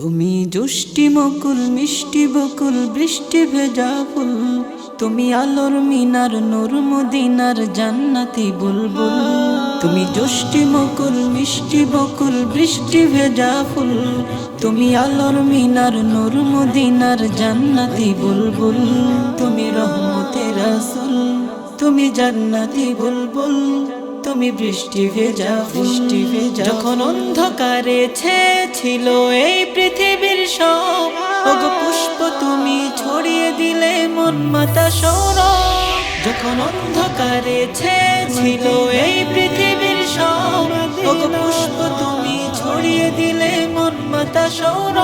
তুমি জুষ্টি মকুল মিষ্টি বকুল, বৃষ্টি ভেজা ফুল। তুমি আলোর মিনার নূর মদিনার জান্নাতি বুলবুল। তুমি জুষ্টি মকুল মিষ্টি বকুল, বৃষ্টি ভেজা ফুল। তুমি আলোর মিনার নূর মদিনার জান্নাতি বুলবুল। তুমি রহমতের রাসূল। তুমি জান্নাতি বুলবুল তুমি বৃষ্টি ভেজা বৃষ্টি ভেজা যখন অন্ধকারে ছিল এই পৃথিবীর সব ওগো পুষ্প তুমি ছড়িয়ে দিলে মন মাতা সৌর যখন অন্ধকারে ছিল দিলে মন মাতা সৌর।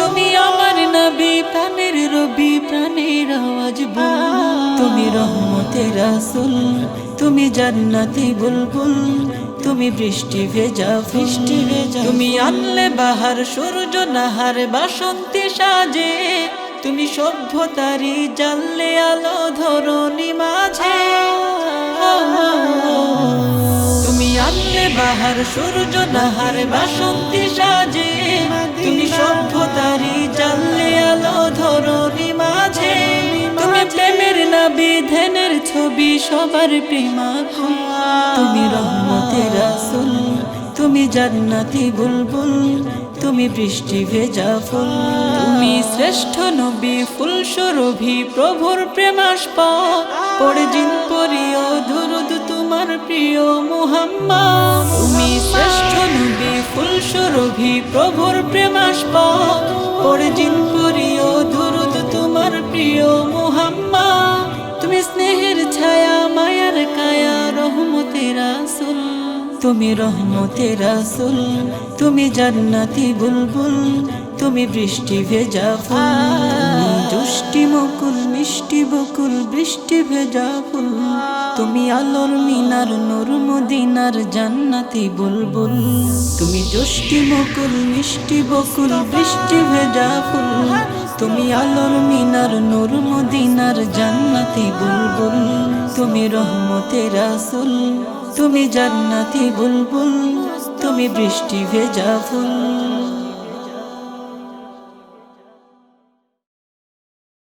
তুমি আমার নবী প্রাণের রবি প্রাণের আওয়াজ তুমি রহমতের রাসূল তুমি জান্নাতি বুলবুল। তুমি বৃষ্টি ভেজা বৃষ্টি ভেজা তুমি আনলে বাহার সূর্য নাহার বাসন্তী সাজে। তুমি সভ্যতারি জানলে আলো ধরনি মাঝে। আনলে বাহার সূর্য, নাহার বাসন্তী সাজে। তুমি সভ্যতারি জানলে আলো ধরনি মাঝে। তুমি প্রেমের নাবি, ধ্যানের ছবি, সবার প্রেমা। তুমি রহমতের রাসূল, তুমি জান্নাতি বুলবুল। তুমি বৃষ্টি ভেজা ফুল। তুমি শ্রেষ্ঠ নবী ফুল সুরভি প্রভুর প্রেমাস্প। পড়ে জিন পরিয় দুরুদ তোমার প্রিয় মুহাম্মা। প্রভুর প্রেমাস পড়ে জিন ধুরুদ তোমার প্রিয় মোহাম্মা তুমি স্নেহের ছায়া, মায়ার কায়া, রহমতের আসল। তুমি রহমতের রাসূল তুমি জান্নাতি বুলবুল। তুমি বৃষ্টি ভেজা ফুল, দুষ্টি মকুল, মিষ্টি বকুল, বৃষ্টি ভেজা ফুল। তুমি আলোর মিনার, নূর মদিনার জান্নাতি বুলবুল। তুমি দুষ্টি মকুল, মিষ্টি বকুল, বৃষ্টি ভেজা ফুল। তুমি আলোর মিনার, নূর মদিনার জান্নাতি বুলবুল। তুমি রহমতের রাসূল, তুমি জান্নাতি বুলবুল। তুমি বৃষ্টি ভেজা ফুল।